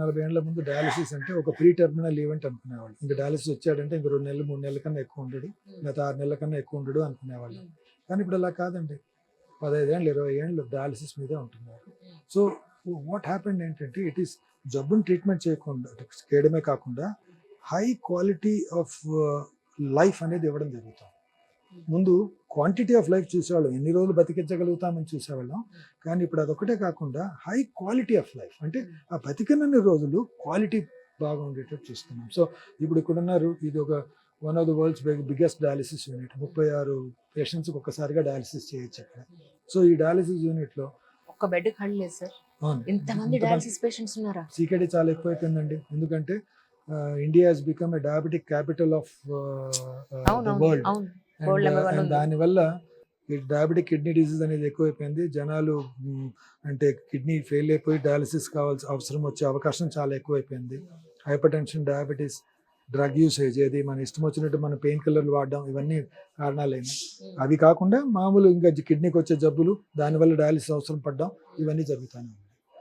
నలభై ఏళ్ళ ముందు డయాలసిస్ అంటే ఒక ప్రీ టర్మినల్ ఈవెంట్ అనుకునేవాళ్ళు. ఇంకా డయాలసిస్ వచ్చాడంటే ఇంక రెండు నెలలు మూడు నెలల కన్నా ఎక్కువ ఉండడు. గత ఆరు నెలల కన్నా ఎక్కువ ఉండడు అనుకునేవాళ్ళు. కానీ ఇప్పుడు అలా కాదండి. పదహైదు ఏళ్ళు ఇరవై ఏళ్ళు డయాలసిస్ మీదే ఉంటున్నారు. సో వాట్ హ్యాపెండ్ ఏంటంటే ఇట్ ఈస్ జబ్బుని ట్రీట్మెంట్ చేయకుండా చేయడమే కాకుండా హై క్వాలిటీ ఆఫ్ లైఫ్ అనేది ఇవ్వడం జరుగుతుంది. ముందు క్వాంటిటీ ఆఫ్ లైఫ్ చూసేవాళ్ళం. ఎన్ని రోజులు బతికించగలుగుతామని చూసేవాళ్ళం. కానీ ఇప్పుడు అదొకటే కాకుండా హై క్వాలిటీ ఆఫ్ లైఫ్ అంటే ఆ బతికినన్ని రోజులు క్వాలిటీ బాగా ఉండేటట్టు చూస్తున్నాం. సో ఇప్పుడు ఇక్కడ ఉన్నారు ఇది ఒక one of the world's biggest dialysis unit ముప్పై ఆరు పేషెంట్స్కి ఒక్కసారిగా డయాలిసిస్ చేయొచ్చు అక్కడ. సో ఈ డయాలిసిస్ యూనిట్లో ఒక్క బెడ్ ఖాళీ లేదు సార్. అవును. ఇంతమంది డయాలసిస్ పేషెంట్స్ ఉన్నారా? సీకేడీ చాలా ఎక్కువైపోయిందండి. ఎందుకంటే India has become a diabetic capital of world ఉంది. దానివల్ల ఈ డయాబెటిక్ కిడ్నీ డిసీజ్ అనేది ఎక్కువైపోయింది. జనాలు అంటే కిడ్నీ ఫెయిల్ అయిపోయి డయాలసిస్ కావాల్సి అవసరం వచ్చే అవకాశం చాలా ఎక్కువైపోయింది. Hypertension diabetes drug usage ఏది మన ఇష్టం వచ్చినట్టు మన పెయిన్ కిల్లర్లు వాడడం ఇవన్నీ కారణాలేమి అవి కాకుండా మామూలు ఇంకా కిడ్నీకి వచ్చే జబ్బులు దానివల్ల డయాలసిస్ అవసరం పడడం ఇవన్నీ జరుగుతాయి